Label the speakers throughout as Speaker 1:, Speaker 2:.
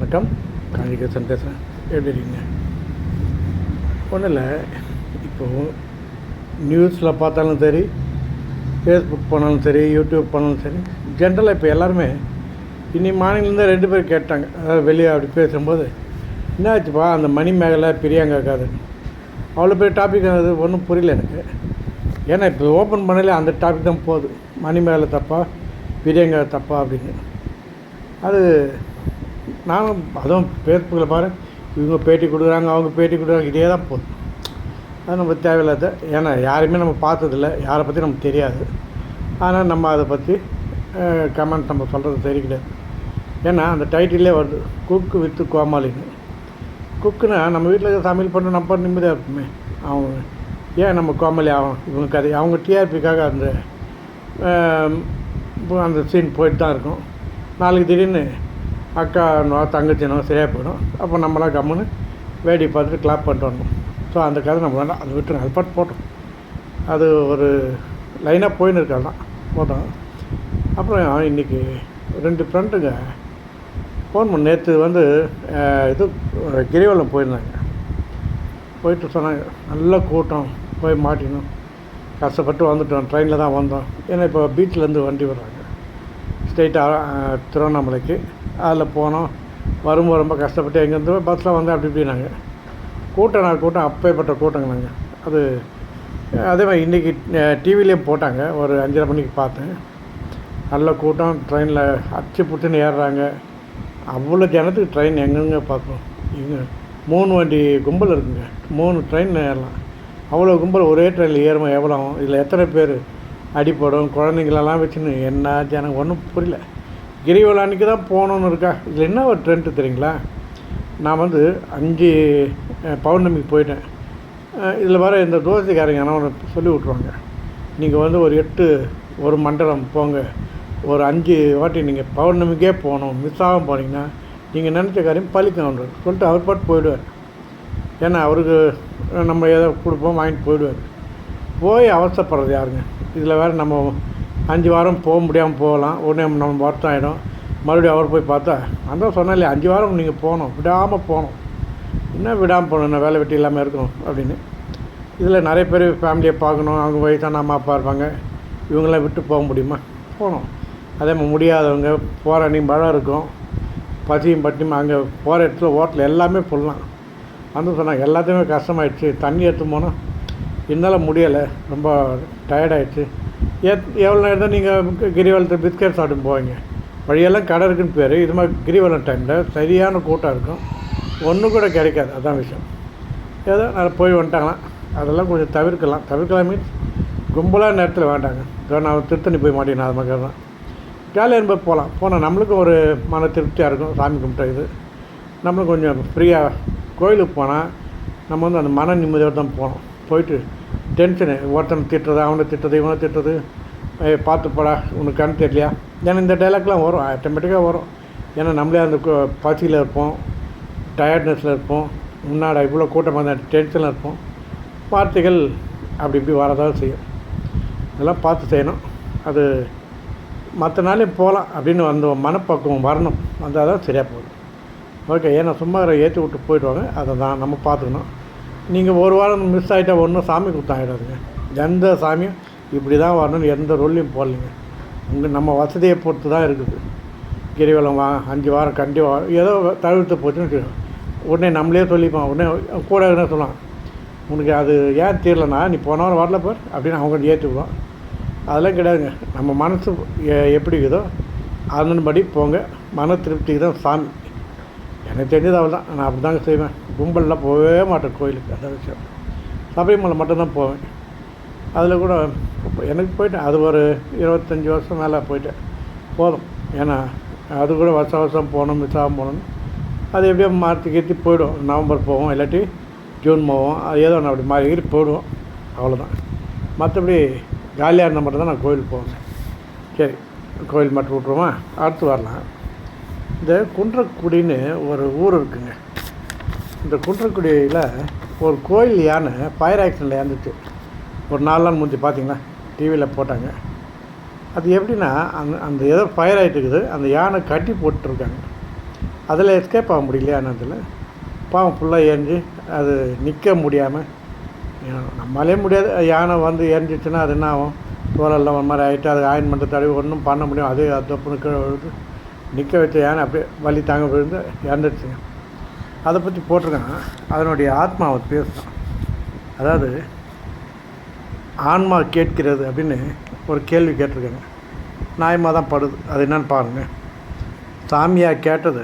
Speaker 1: வணக்கம். காஞ்சிகிருஷ்ணன் பேசுகிறேன் எப்படி இருக்கீங்க? ஒன்றும் இல்லை. இப்போது நியூஸில் பார்த்தாலும் சரி ஃபேஸ்புக் போனாலும் சரி யூடியூப் போனாலும் சரி ஜென்ரலாக இப்போ எல்லாருமே இன்னி மார்னிங்லேருந்து ரெண்டு பேர் கேட்டாங்க. அதாவது வெளியே அப்படி பேசும்போது என்ன ஆச்சுப்பா அந்த மணி மேகலை பிரியாங்க காது அவ்வளோ பெரிய டாபிக் அது ஒன்றும் புரியல எனக்கு. ஏன்னா இப்போ ஓப்பன் பண்ணலே அந்த டாபிக் தான் போகுது. மணி மேகலை தப்பா பிரியங்கா தப்பா அப்படின்னு. அது நானும் அதுவும் ஃபேஸ்புக்கில் பாரு இவங்க பேட்டி கொடுக்குறாங்க அவங்க பேட்டி கொடுக்குறாங்க இதே தான் போதும் அது நம்ம தேவையில்லாத ஏன்னா யாருமே நம்ம பார்த்ததில்ல யாரை பற்றி நமக்கு தெரியாது. ஆனால் நம்ம அதை பற்றி கமெண்ட் நம்ம சொல்கிறது சரி கிடையாது. ஏன்னா அந்த டைட்டிலே வருது குக்கு வித்து கோமாளின்னு. குக்குன்னா நம்ம வீட்டில் சமையல் பண்ண நம்ம நிம்மதியாக இருக்குமே. அவங்க ஏன் நம்ம கோமாளி ஆகும் இவங்க கதை அவங்க டிஆர்பிக்காக அந்த அந்த சீன் போயிட்டு தான் இருக்கும். நாளைக்கு திடீர்னு அக்கா தங்கச்சினோ சரியாக போயிடும். அப்போ நம்மளாம் கம்முன்னு வேடி பார்த்துட்டு கிளாப் பண்ணிட்டு வரணும். ஸோ அந்த கதை நம்ம வேண்டாம் அது விட்டுருங்க. அது பாட்டு போட்டோம். அது ஒரு லைனாக போயின்னு இருக்காதான் போட்டோம். அப்புறம் இன்றைக்கி ரெண்டு ஃப்ரெண்டுங்க ஃபோன் பண்ண நேற்று வந்து இது கிரிவலம் போயிருந்தாங்க. போயிட்டு சொன்னாங்க நல்ல கூட்டம். போய் மாட்டினோம் கஷ்டப்பட்டு வந்துட்டோம். ட்ரெயினில் தான் வந்தோம். ஏன்னா இப்போ பீச்சிலேருந்து வண்டி வர்றாங்க. ஸ்ட்ரெயிட்டாக திருவண்ணாமலைக்கு. அதில் போனோம். வரும்போது ரொம்ப கஷ்டப்பட்டு எங்கேருந்து பஸ்ஸில் வந்து அப்படி இப்படினாங்க கூட்டம் நான் கூட்டம் அப்பேற்பட்ட கூட்டங்க நாங்கள் அது அதே மாதிரி இன்றைக்கி டிவிலேயும் போட்டாங்க. ஒரு அஞ்சரை மணிக்கு பார்த்தேன். நல்ல கூட்டம் ட்ரெயினில் அச்சு புட்டுன்னு ஏறுறாங்க. அவ்வளோ ஜனத்துக்கு ட்ரெயின் எங்கெங்க பார்க்கணும்? இங்கே மூணு வண்டி கும்பல் இருக்குங்க. மூணு ட்ரெயின் ஏறலாம். அவ்வளோ கும்பல் ஒரே ட்ரெயினில் ஏறுமா எவ்வளோ ஆகும்? இதில் எத்தனை பேர் அடிப்படும் குழந்தைங்களெல்லாம் வச்சுன்னு என்ன எனக்கு ஒன்றும் புரியல. கிரிவலானிக்கு தான் போகணுன்னு இருக்கா? இதில் என்ன ஒரு ட்ரெண்ட்டு தெரியுங்களா? நான் வந்து அஞ்சு பௌர்ணமிக்கு போயிட்டேன். இதில் வர இந்த தோசைக்காரங்க ஆனால் ஒன்று சொல்லி விட்ருவாங்க நீங்கள் வந்து ஒரு எட்டு ஒரு மண்டலம் போங்க. ஒரு அஞ்சு வாட்டி நீங்கள் பௌர்ணமிக்கே போகணும். மிஸ் ஆகும் போனீங்கன்னா நீங்கள் நினச்ச காரியம் பழிக்கணுன்ற சொல்லிட்டு அவர் பாட்டு போயிடுவார். ஏன்னா அவருக்கு நம்ம ஏதோ கொடுப்போம் வாங்கிட்டு போயிடுவார். போய் அவசரப்படுறது யாருங்க? இதில் வேறு நம்ம அஞ்சு வாரம் போக முடியாமல் போகலாம். உடனே நம்ம வருத்தம் ஆகிடும் மறுபடியும் அவர் போய் பார்த்தா அதான் இல்லையா அஞ்சு வாரம் நீங்கள் போகணும். விடாமல் போகணும். என்ன விடாமல் போகணும்? என்ன வேலை வெட்டி இல்லாமல் இருக்கணும்? அப்படின்னு. இதில் நிறைய பேர் ஃபேமிலியை பார்க்கணும். அவங்க வயசான அம்மா அப்பா இருப்பாங்க. இவங்களாம் விட்டு போக முடியுமா? போகணும். அதே மாதிரி முடியாதவங்க போகிற அன்றைக்கி மழை இருக்கும். பசியும் பட்டியும் அங்கே போகிற இடத்துல ஹோட்டல் எல்லாமே ஃபுல்லாம் வந்து சொன்னாங்க எல்லாத்தையுமே கஷ்டமாயிடுச்சு. தண்ணி எடுத்து போனால் என்னால் முடியலை. ரொம்ப டயர்டாயிடுச்சு எத் எவ்வளோ நேரம் தான் நீங்கள் கிரிவலத்தை பிஸ்கட் சாப்பிட்டு போவீங்க? வழியெல்லாம் கடை இருக்குன்னு பேர். இது மாதிரி கிரிவலம் டைமில் சரியான கூட்டம் இருக்கும். ஒன்றும் கூட கிடைக்காது. அதான் விஷயம். ஏதோ நான் போய் வந்துட்டாங்களாம். அதெல்லாம் கொஞ்சம் தவிர்க்கலாம். தவிர்க்கலாம் மீன்ஸ் கும்பலாக நேரத்தில் வேண்டாங்க. இதோ நான் திருத்தணி போய் மாட்டேன் அது மாதிரி தான். ஜாலியாக இருக்கும்போது போகலாம். போனால் நம்மளுக்கும் ஒரு மன திருப்தியாக இருக்கும். சாமி கும்பிட்ட இது. நம்மளும் கொஞ்சம் ஃப்ரீயாக கோயிலுக்கு போனால் நம்ம வந்து அந்த மன நிம்மதியோடு தான் போகணும். போயிட்டு டென்ஷனு ஒருத்தனை திட்டுறது அவனை திட்டுறது இவனை திட்டுறது. பார்த்துப்படா உனக்கு கண் தெரியலையா? ஏன்னா இந்த டைலாக்லாம் வரும் ஆட்டோமேட்டிக்காக வரும். ஏன்னா நம்மளே அந்த கு- பசியில் இருப்போம் டயர்ட்னஸில் இருப்போம் முன்னாடி இவ்வளோ கூட்டமாக இருந்தால் டென்ஷனில் இருப்போம். வார்த்தைகள் அப்படி இப்படி வரதான் செய்யும். இதெல்லாம் பார்த்து செய்யணும். அது மற்ற நாளே போகலாம் அப்படின்னு அந்த மனப்பக்குவம் வரணும். வந்தால் தான் சரியாக போகுது. ஓகே ஏன்னா சும்மா ஏற்றி விட்டு போயிடுவாங்க. அதை தான் நம்ம பார்த்துக்கணும். நீங்கள் ஒரு வாரம் மிஸ் ஆகிட்டா ஒன்றும் சாமி கொடுத்தாயிடாதுங்க எந்த சாமியும் இப்படி தான் வரணும்னு எந்த ரோல்லையும் போடலைங்க. உங்கள் நம்ம வசதியை பொறுத்து தான் இருக்குது. கிரிவலம் வா அஞ்சு வாரம் கண்டிப்பாக ஏதோ தவிர்த்து போச்சுன்னு உடனே நம்மளே சொல்லிப்போம். உடனே கூட என்ன சொல்லலாம் உனக்கு அது ஏன் தீரலண்ணா நீ போன வாரம் வரல பார் அப்படின்னு அவங்க ஏற்றுக்குவோம் அதெல்லாம் கிடையாதுங்க. நம்ம மனசு எ- எப்படி இருக்குதோ அதன்படி போங்க. மன திருப்திக்கு தான் சாமி எனக்கு தெரிஞ்சது அவள் தான். நான் அப்படி தாங்க செய்வேன். கும்பலில் போகவே மாட்டேன் கோயிலுக்கு. அந்த விஷயம். சபரிமலை மட்டும்தான் போவேன். அதில் கூட எனக்கு போயிட்டேன். அது ஒரு இருபத்தஞ்சி வருஷம் மேலே போயிட்டேன். போதும். ஏன்னா அது கூட வருஷம் வருஷம் போகணும் மிஸ் ஆகாம போகணும் அது எப்படியோ மாற்றி கீர்த்தி போயிடும் நவம்பர் போவோம். இல்லாட்டி ஜூன் போவோம். அது ஏதோ ஒன்று அப்படி மாறி கீறி போயிடுவோம். அவ்வளோதான். மற்றபடி ஜாலியாக இருந்தால் மட்டும்தான் நான் கோயிலுக்கு போவேன். சரி. கோயில் மட்டும் விட்ருவோமா அடுத்து வரலாம். இந்த குன்றக்குடின்னு ஒரு ஊர் இருக்குங்க. இந்த குன்றக்குடியில் ஒரு கோயில் யானை ஃபயர் ஆக்சிடெண்ட்டில் இறந்துச்சு. ஒரு நாலு நாள் முடிஞ்சு பார்த்தீங்களா டிவியில் போட்டாங்க. அது எப்படின்னா அந்த அந்த ஏதோ ஃபயர் ஆகிட்டு இருக்குது. அந்த யானை கட்டி போட்டுருக்காங்க. அதில் எஸ்கேப் ஆக முடியலையானதில் பாவம் ஃபுல்லாக எரிஞ்சு அது நிற்க முடியாமல் நம்மளாலே முடியாது. யானை வந்து எரிஞ்சிச்சுன்னா அது என்ன ஆகும்? தோலெல்லாம் ஒரு மாதிரி ஆகிட்டு அது பண்ணுற தடவி ஒன்றும் பண்ண முடியும். அதே தப்புன்னு கீழே விழுது. நிற்க வச்ச யானை அப்படியே வலி தாங்க விழுந்து இறந்துடுச்சுங்க அதை பற்றி போட்டிருக்கான். அதனுடைய ஆத்மாவை பேசுகிறான் அதாவது ஆன்மா கேட்கிறது அப்படின்னு ஒரு கேள்வி கேட்டிருக்காங்க. நியாயமாக தான் படுது. அது என்னன்னு பாருங்கள் சாமியாக கேட்டது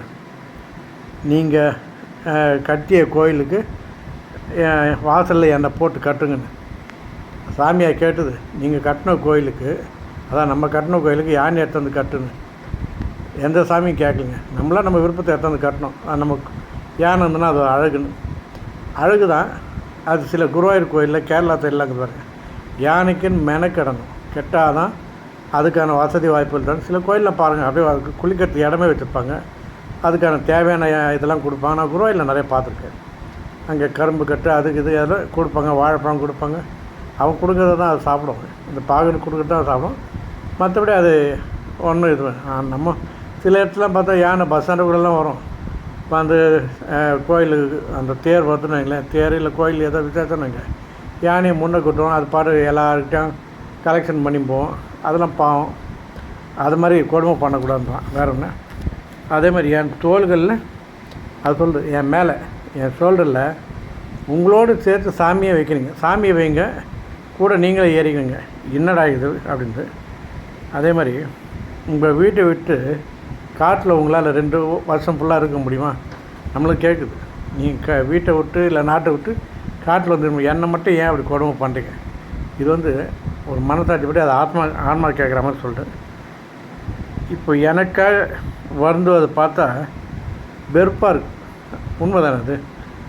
Speaker 1: நீங்கள் கட்டிய கோயிலுக்கு வாசலில் என்னை போட்டு கட்டுங்கன்னு. சாமியாக கேட்டது நீங்கள் கட்டின கோயிலுக்கு அதான் நம்ம கட்டின கோயிலுக்கு யானை எடுத்து வந்து கட்டுன்னு. எந்த சாமியும் கேட்கலைங்க. நம்மளாம் நம்ம விருப்பத்தை எடுத்து கட்டணும். அது நமக்கு யானை இருந்ததுன்னா அது அழகுன்னு. அழகு தான் அது சில குருவாயூர் கோயிலில் கேரளா தெரியலாங்க பாருங்க. யானைக்குன்னு மெனக்கிடணும். கெட்டால் தான் அதுக்கான வசதி வாய்ப்புகள் தான் சில கோயிலில் பாருங்கள் அப்படியே அதுக்கு குளிக்கிறதுக்கு இடமே வச்சுருப்பாங்க. அதுக்கான தேவையான இதெல்லாம் கொடுப்பாங்க. நான் குருவாயில் நிறைய பார்த்துருக்கேன். அங்கே கரும்பு கட்டு அதுக்கு இது அதெல்லாம் கொடுப்பாங்க. வாழைப்பழம் கொடுப்பாங்க. அவங்க கொடுக்குறத தான் அது சாப்பிடுவாங்க இந்த பாகன் கொடுக்குறது தான் சாப்பிடும். மற்றபடி அது ஒன்றும் இது நம்ம சில இடத்துலாம் பார்த்தா யானை பஸ் ஸ்டாண்டு கூடலாம் வரும். இப்போ அந்த கோயிலுக்கு அந்த தேர் வருதுன்னு வைங்களேன். தேர் இல்லை கோயில் ஏதோ விசேஷம்னுங்க யானையை முன்னே கூட்டுவோம். அது பாட்டு எல்லாருக்கிட்டையும் கலெக்ஷன் பண்ணி போவோம் அதெல்லாம் பாவம். அது மாதிரி கொடுமை பண்ணக்கூடாதுதான் வேற ஒன்று அதே மாதிரி என் தோள்களில் அது சொல்கிறது என் மேலே என் ஷோல்டரில் உங்களோடு சேர்த்து சாமியை வைக்கிறீங்க. சாமியை வைங்க. கூட நீங்களே ஏறிக்கங்க. என்னடா இது? அப்படின்ட்டு. அதே மாதிரி உங்கள் வீட்டை விட்டு காட்டில் உங்களால் ரெண்டு வருஷம் ஃபுல்லாக இருக்க முடியுமா? நம்மளுக்கு கேட்குது நீங்கள் க வீட்டை விட்டு இல்லை நாட்டை விட்டு காட்டில் வந்து என்னை மட்டும் ஏன் அப்படி கொடுமை பண்ணுறீங்க இது வந்து ஒரு மனசாட்சிப்படி அது ஆத்மா ஆன்மா கேட்குற மாதிரி சொல்லிட்டு இப்போ எனக்காக வருந்துவதை பார்த்தா வெறுப்பாக இருக்கு. உண்மை தானே அது?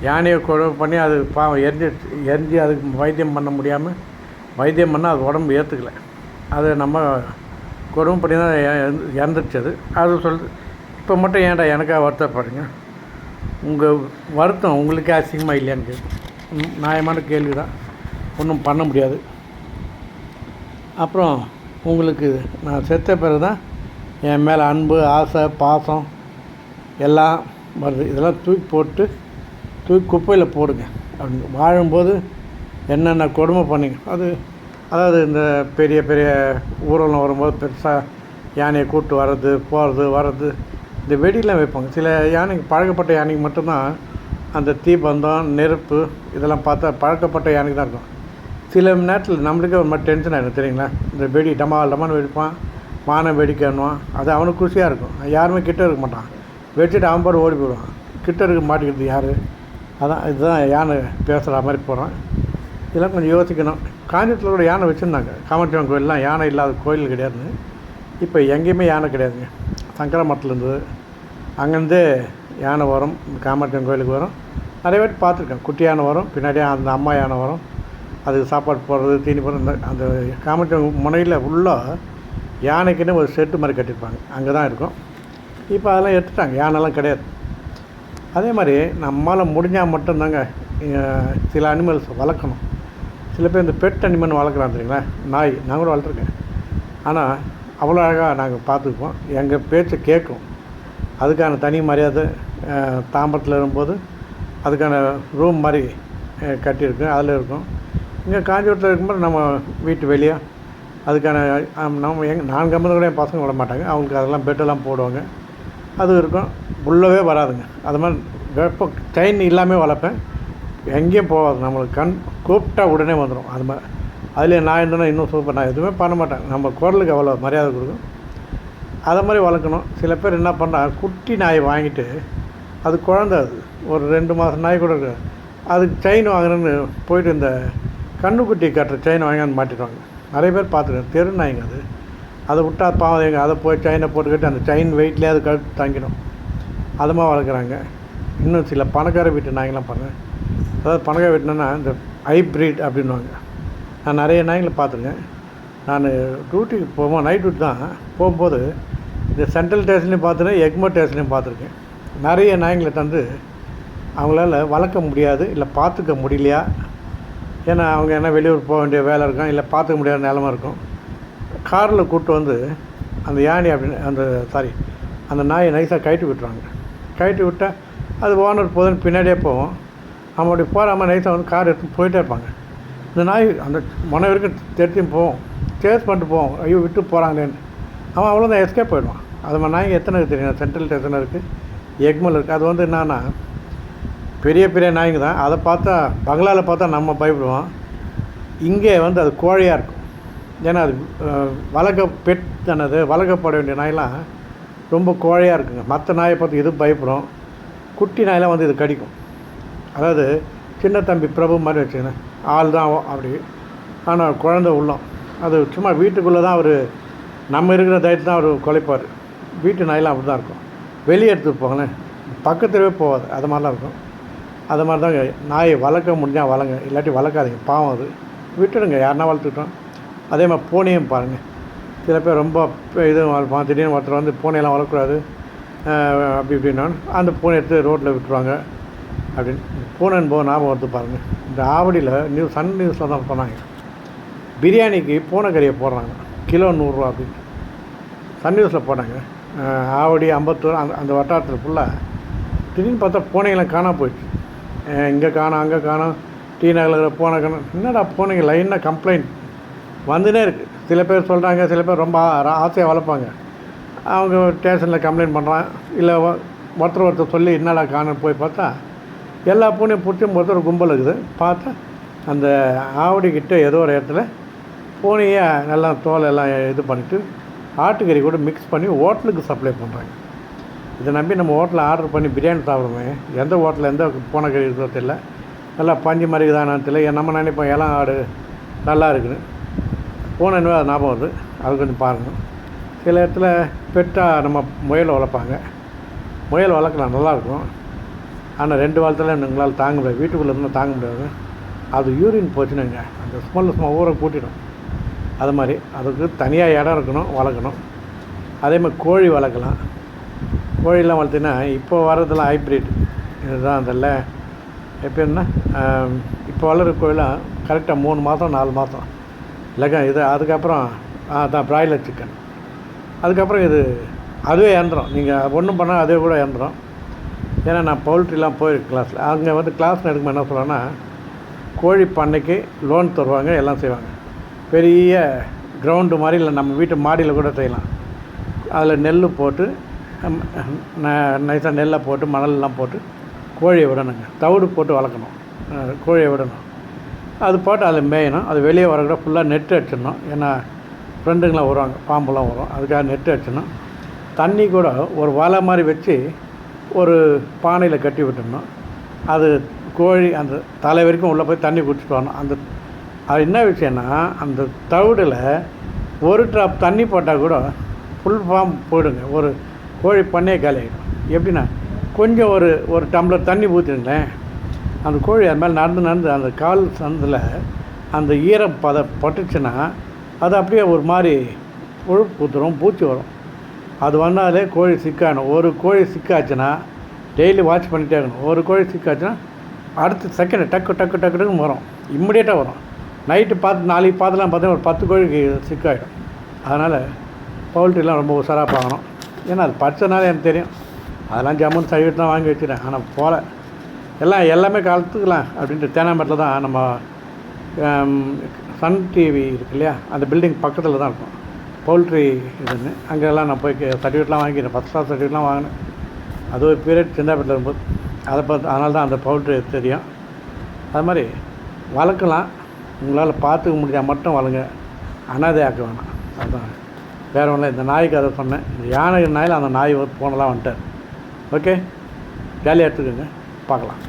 Speaker 1: யானையை கொடுமை பண்ணி அது பாவம் எரிஞ்சு எரிஞ்சு அதுக்கு வைத்தியம் பண்ண முடியாமல் வைத்தியம் பண்ணால் அது உடம்பு ஏற்றுக்கலை அது நம்ம கொடுமை பண்ணி தான் இறந்து- அது அது சொல்லுது இப்போ மட்டும் ஏன்டா எனக்காக வருத்தப்படுங்க உங்கள் வருத்தம் உங்களுக்கே அசிங்கமாக இல்லையான்னு கேட்கும் நியாயமான கேள்வி தான் ஒன்றும் பண்ண முடியாது. அப்புறம் உங்களுக்கு நான் செத்த பிறகு தான் என் மேலே அன்பு ஆசை பாசம் எல்லாம் வருது. இதெல்லாம் தூக்கி போட்டு தூக்கி குப்பையில் போடுங்க. அப்படின்னு வாழும்போது என்னென்ன கொடுமை பண்ணீங்க? அது அதாவது இந்த பெரிய பெரிய ஊர்வலம் வரும்போது பெருசாக யானையை கூப்பிட்டு வர்றது போகிறது வர்றது இந்த வெடிலாம் வைப்பாங்க. சில யானைக்கு பழக்கப்பட்ட யானைக்கு மட்டும்தான் அந்த தீபந்தம் நெருப்பு இதெல்லாம் பார்த்தா பழக்கப்பட்ட யானைக்கு தான் இருக்கும். சில நேரத்தில் நம்மளுக்கே ஒரு மாதிரி டென்ஷன் ஆகிடும் தெரியுங்களா? இந்த வெடி டமா டமான்னு வெடிப்பான் மானம் வெடிக்கணும் அது அவனுக்கு குஷியாக இருக்கும். யாருமே கிட்ட இருக்க மாட்டான். வெடிச்சிட்டு அவன் பாடு ஓடி போயிடுவான். கிட்ட இருக்க மாட்டேங்கிறது யார்? அதான் இதுதான் யானை பேசுகிற மாதிரி போகிறான் இதெல்லாம் கொஞ்சம் யோசிக்கணும். காஞ்சிபுரத்தில் கூட யானை வச்சுருந்தாங்க. காமாட்சியம்மன் கோயிலெலாம் யானை இல்லாத கோயில் கிடையாதுன்னு. இப்போ எங்கேயுமே யானை கிடையாதுங்க. சங்கர மரத்தில் இருந்தது அங்கேருந்தே யானை வரும். காமாட்சியம்மன் கோயிலுக்கு வரும். நிறைய பேர் பார்த்துருக்கேன். குட்டி யானை வரும். பின்னாடியே அந்த அம்மா யானை வரும். அதுக்கு சாப்பாடு போடுறது தீனி போடுறது அந்த காமாட்சியம்மன் முனையில் ஃபுல்லாக யானைக்குன்னு ஒரு செட்டு மாதிரி கட்டியிருப்பாங்க. அங்கே தான் இருக்கும். இப்போ அதெல்லாம் எடுத்துட்டாங்க. யானைலாம் கிடையாது. அதே மாதிரி நம்மளால் முடிஞ்சால் மட்டும்தாங்க சில அனிமல்ஸ் வளர்க்கணும். சில பேர் இந்த பெட் அனிமல் வளர்க்குறாங்க தெரியுங்களா? நாய். நான் கூட வளர்த்துருக்கேன். ஆனால் அவ்வளோ அழகாக நாங்கள் பார்த்துக்குவோம் எங்கள் பேச்சை கேட்கும். அதுக்கான தனி மரியாதை தாம்பரத்தில் இருக்கும்போது அதுக்கான ரூம் மாதிரி கட்டியிருக்கோம். அதில் இருக்கும். இங்கே காஞ்சிபுரத்தில் இருக்கும்போது நம்ம வீட்டு வெளியே அதுக்கான நம்ம எங் நான் கம்பெனி கூட என் பசங்க விட மாட்டாங்க அவங்களுக்கு அதெல்லாம் பெட்டெல்லாம் போடுவாங்க. அது இருக்கும். உள்ளவே வராதுங்க. அது மாதிரி வெப்பம் டைன் இல்லாமல் வளர்ப்பேன். எங்கேயும் போகாது. நம்மளுக்கு கண் கூப்பிட்டா உடனே வந்துடும் அது மாதிரி. அதில் நான் இருந்தேன்னா இன்னும் சூப்பர் நான் எதுவுமே பண்ண மாட்டேன். நம்ம குரலுக்கு அவ்வளோ மரியாதை கொடுக்கும். அதை மாதிரி வளர்க்கணும். சில பேர் என்ன பண்ணால் குட்டி நாயை வாங்கிட்டு அது குழந்த அது. ஒரு ரெண்டு மாதம் நாய் கூட இருக்காது அதுக்கு செயின் வாங்குறேன்னு போயிட்டு இந்த கண்ணுக்குட்டி கட்டுற செயின் வாங்கி வந்து மாட்டிடுவாங்க. நிறைய பேர் பார்த்துருக்கேன். தெரு நாய்ங்க அது. அதை விட்டா பாவம் எங்கே அதை போய் செயினை போட்டுக்கிட்டு அந்த செயின் வெயிட்லேயே அது கழுத்து தங்கிடும். அதுமாக வளர்க்குறாங்க. இன்னும் சில பணக்கார வீட்டு நாய்ங்களாம் பண்ணுறேன் அதாவது பனங்காய் வெட்டினேன்னா இந்த ஹைப்ரிட் அப்படின்வாங்க நான் நிறைய நாய்களை பார்த்துருக்கேன். நான் டியூட்டிக்கு போவோம் நைட் டியூட்டி தான் போகும்போது இந்த சென்ட்ரல் ஸ்டேஷன்லையும் பார்த்துருக்கேன் எக்மோ ஸ்டேஷன்லையும் பார்த்துருக்கேன். நிறைய நாய்ங்களை தந்து அவங்களால வளர்க்க முடியாது இல்லை பார்த்துக்க முடியலையா? ஏன்னா அவங்க என்ன வெளியூர் போக வேண்டிய வேலை இருக்கும் இல்லை பார்த்துக்க முடியாத நிலமை இருக்கும். காரில் கூப்பிட்டு வந்து அந்த யானை அப்படின்னு அந்த சாரி அந்த நாயை நைஸாக கயிட்டு விட்டுருவாங்க. கயிட்டு விட்டால் அது ஓனர் போதுன்னு பின்னாடியே போவோம். அவன் அப்படி போகாமல் நைட்டாக வந்து கார் எடுத்து போயிட்டே இருப்பாங்க. இந்த நாய் அந்த மன வரைக்கும் தெரிஞ்சும் போவோம் சேஸ் பண்ணிட்டு போவோம் ஐயோ விட்டு போகிறாங்களேன்னு அவன் அவ்வளோதான் எஸ்கேப் போயிடுவான் அது மாதிரி நாய்ங்க எத்தனை இருக்குது தெரியும்? சென்ட்ரல் எத்தனை இருக்குது எக்மல் இருக்குது அது வந்து என்னன்னா பெரிய பெரிய நாய்ங்க தான். அதை பார்த்தா பங்களாவில் பார்த்தா நம்ம பயப்படுவோம் இங்கே வந்து அது கோழையாக இருக்கும். ஏன்னா அது வளர்க்க பெட் தானது வளர்க்கப்பட வேண்டிய நாயெல்லாம் ரொம்ப கோழையாக இருக்குங்க. மற்ற நாயை பார்த்து இது பயப்படும்? குட்டி நாயெல்லாம் வந்து இது கடிக்கும். அதாவது சின்ன தம்பி பிரபு மாதிரி வச்சுக்கணும் ஆள் தான் அப்படி. ஆனால் குழந்தை உள்ளம் அது சும்மா வீட்டுக்குள்ளே தான் அவர் நம்ம இருக்கிற தைரியத்தில் தான் அவர் குலைப்பார் வீட்டு நாயெல்லாம் அப்படி தான் இருக்கும். வெளியே எடுத்து போங்களேன். பக்கத்துலேயே போகாது. அது மாதிரிலாம் இருக்கும். அது மாதிரி தாங்க நாயை வளர்க்க முடிஞ்சால் வளங்க இல்லாட்டி வளர்க்காதீங்க. பாவம் அது. விட்டுடுங்க. யாருனா வளர்த்துக்கிட்டோம். அதே மாதிரி பூனையும் பாருங்கள் சில பேர் ரொம்ப இதுவும் வளர்ப்பான் திடீர்னு ஒருத்தர் வந்து பூனையெல்லாம் வளர்க்கக்கூடாது. அப்படி இப்படின்னா. அந்த பூனை எடுத்து ரோட்டில் விட்டுருவாங்க. அப்படின்னு பூனைன்னு போக ஞாபகம் வந்து பாருங்கள் இந்த ஆவடியில் நியூஸ் சன் நியூஸில் தான் சொன்னாங்க பிரியாணிக்கு பூனைக்கறியை போடுறாங்க. கிலோ நூறுரூவா அப்படின்னு. சன் நியூஸில் போட்டாங்க. ஆவடி அம்பத்தூர் அந்த அந்த வட்டாரத்தில் ஃபுல்லாக திடீர்னு பார்த்தா பூனைகளை காணாம போயிடுச்சு. இங்கே காணோம் அங்கே காணும். டி நகரில் பூனை காணோம். என்னடா பூனைங்க லைனாக கம்ப்ளைண்ட் வந்துனே இருக்குது சில பேர் சொல்கிறாங்க சில பேர் ரொம்ப ஆ- ஆசையாக வளர்ப்பாங்க. அவங்க ஸ்டேஷனில் கம்ப்ளைண்ட் பண்ணுறான் இல்லை ஒருத்தர் ஒருத்தர் சொல்லி என்னடா காணும் போய் பார்த்தா எல்லா பூனையும் பிடிச்சும் போது ஒரு கும்பல் இருக்குது. பார்த்தா அந்த ஆவடிக்கிட்ட ஏதோ ஒரு இடத்துல பூனையை நல்லா தோலெல்லாம் இது பண்ணிவிட்டு ஆட்டுக்கறி கூட மிக்ஸ் பண்ணி ஹோட்டலுக்கு சப்ளை பண்ணுறாங்க இதை நம்பி நம்ம ஹோட்டலில் ஆர்டர் பண்ணி பிரியாணி சாப்பிடுமே எந்த ஹோட்டலில் எந்த பூனைக்கறி இருக்கிறதோ தெரியல. நல்லா பஞ்சு மாதிரி இருக்குதானு தெரியல நம்ம நினைப்போம் இளம் ஆடு நல்லா இருக்குன்னு. பூனைன்னு அது ஞாபகம் வருது. அது கொஞ்சம் பாருங்கள் சில இடத்துல பெட்டாக நம்ம முயல் வளர்ப்பாங்க. முயல் வளர்க்கலாம் நல்லாயிருக்கும் ஆனால் ரெண்டு வாரத்தில் எங்களால் தாங்க முடியாது. வீட்டுக்குள்ளே இருந்தால் தாங்க முடியாது. அது யூரின் போச்சுனுங்க. அந்த ஸ்மெல்லு சும்மா ஊரை கூட்டிடும். அது மாதிரி. அதுக்கு தனியாக இடம் இருக்கணும் வளர்க்கணும். அதே மாதிரி கோழி வளர்க்கலாம். கோழிலாம் வளர்த்தினா இப்போ வர்றதெல்லாம் ஹைப்ரிட் இதுதான் அதில் எப்போ என்ன? இப்போ வளர்கிற கோழிலாம் கரெக்டாக மூணு மாதம் நாலு மாதம் இல்லைக்கா இது அதுக்கப்புறம் அதான் ப்ராய்லர் சிக்கன் அதுக்கப்புறம் இது அதுவே இறந்துடும் நீங்கள் ஒன்றும் பண்ணால் அதே கூட இறந்துடும் ஏன்னா நான் பவுல்ட்ரிலாம் போயிருக்கேன் கிளாஸில் அங்கே வந்து கிளாஸ் எடுக்கும்போது என்ன சொல்கிறேன்னா கோழி பண்ணைக்கு லோன் தருவாங்க எல்லாம் செய்வாங்க. பெரிய கிரவுண்டு மாதிரி இல்லை நம்ம வீட்டு மாடியில் கூட செய்யலாம். அதில் நெல் போட்டு நைஸாக நெல்லை போட்டு மணல்லாம் போட்டு கோழியை விடணுங்க. தவிடு போட்டு வளர்க்கணும். கோழியை விடணும். அது போட்டு அதில் மேயணும். அது வெளியே வரக்கூட ஃபுல்லாக நெட்டு அடிச்சிடணும். ஏன்னா ஃப்ரெண்டுங்களாம் வருவாங்க பாம்புலாம் வரும். அதுக்காக நெட்டு அடிச்சிடணும். தண்ணி கூட ஒரு வலை மாதிரி வச்சு ஒரு பானையில் கட்டி விட்டுடணும் அது கோழி அந்த தலை வரைக்கும் உள்ளே போய் தண்ணி குடிச்சிட்டு வரணும். அந்த அது என்ன விஷயம்னா அந்த தவிடில் ஒரு ட்ராப் தண்ணி போட்டால் கூட ஃபுல் ஃபார்ம் போயிடுங்க. ஒரு கோழி பண்ணையை கலையிடும் எப்படின்னா கொஞ்சம் ஒரு ஒரு டம்ளர் தண்ணி ஊற்றிடுங்களேன் அந்த கோழி அது மேலே நடந்து நடந்து அந்த கால் சந்தில் அந்த ஈரம் பத பட்டுச்சுன்னா அது அப்படியே ஒரு மாதிரி புழு பூத்துரும் பூச்சி வரும். அது வந்தாலே கோழி சிக்காகணும் ஒரு கோழி சிக்காச்சுன்னா டெய்லி வாட்ச் பண்ணிகிட்டே இருக்கணும். ஒரு கோழி சிக்காச்சுன்னா அடுத்த செகண்ட் டக்கு டக்கு டக்கு டக்குன்னு வரும். இம்மிடியேட்டாக வரும். நைட்டு பார்த்து நாளைக்கு பார்த்துலாம் பார்த்தீங்கன்னா ஒரு பத்து கோழிக்கு சிக்காயிடும். அதனால் பவுல்ட்ரிலாம் ரொம்ப உஷாராக பார்க்கணும். ஏன்னா அது படித்தனால எனக்கு தெரியும். அதெல்லாம் ஜம்முன்னு சைவிட்டு தான் வாங்கி வச்சுட்டேன். ஆனால் போகல எல்லாம் எல்லாமே கலத்துக்கலாம் அப்படின்ட்டு தேனாம்பேட்டில் தான் நம்ம சன் டிவி இருக்கு இல்லையா? அந்த பில்டிங் பக்கத்தில் தான் இருக்கும். பவுல்ட்ரி இதுன்னு. அங்கெல்லாம் நான் போய் சர்டிஃபிகேட்லாம் வாங்கிக்கிறேன். ஃபஸ்ட் கிளாஸ் சர்டிஃபிகேட்லாம் வாங்கினேன். அது ஒரு பீரியட் சின்னப்பட்டில் இருக்கும்போது. அதை பார்த்து அதனால தான் அந்த பவுல்ட்ரி தெரியும். அது மாதிரி வளர்க்கலாம். உங்களால் பார்த்துக்க முடிஞ்சால் மட்டும் வளங்க அனாதையாக்க வேணாம். அதுதான் வேறு ஒன்றும் இந்த நாய்க்கு அதை சொன்னேன். இந்த யானை நாயில் அந்த நாய் போனலாம் வந்துட்டார். ஓகே ஜாலியாக எடுத்துக்கோங்க. பார்க்கலாம்.